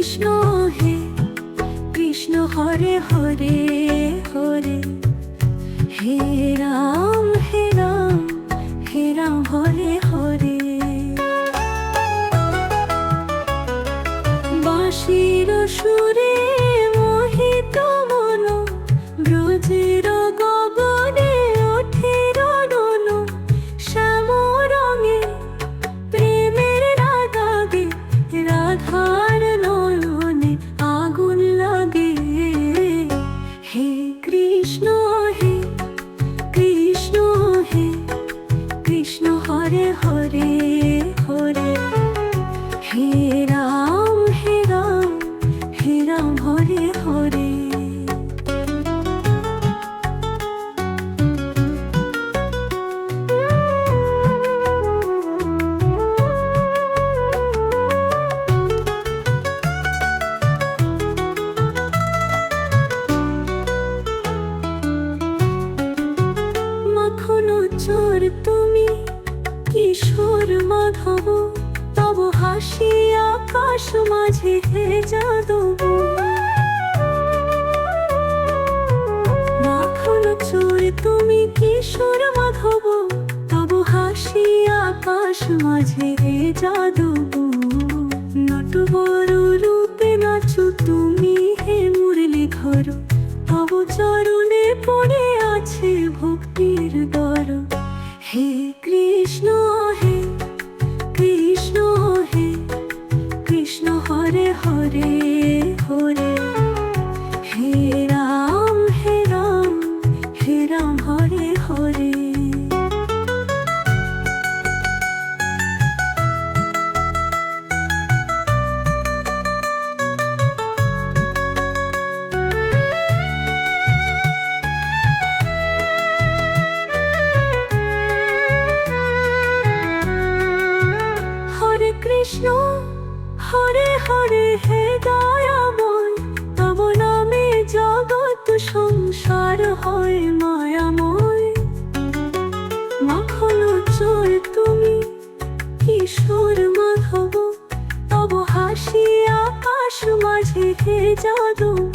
কৃষ্ণ হে কৃষ্ণ হরে হরে হরে। হরে হরে হরে। হে রাম হে রাম হে রাম হরে হরে। চোর মাধব, তব হাসি আকাশ মাঝে হে মাখন চোর, তুমি কিশোর মাধব, তব হাসি আকাশ মাঝে হে রূপে নাচো তুমি হে মুরলি ঘর, তব চরণে পড়ে আছে ভক্তির দর। হে কৃষ্ণ হরে হরে হে দয়াময় তব নামে জগৎ সংসার হয় মায়াময়। মাখন চোর তুমি, কিশোর মাধব, তব হাসি আকাশ মাঝে হে যাদব।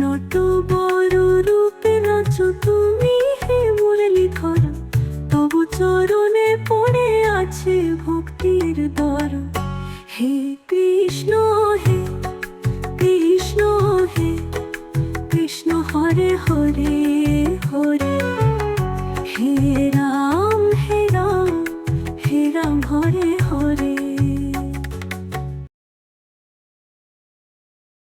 নট বড় রূপে নাচো তুমি হে মুরলি ধর তবু চরণে হরে হরে হরে হে রাম।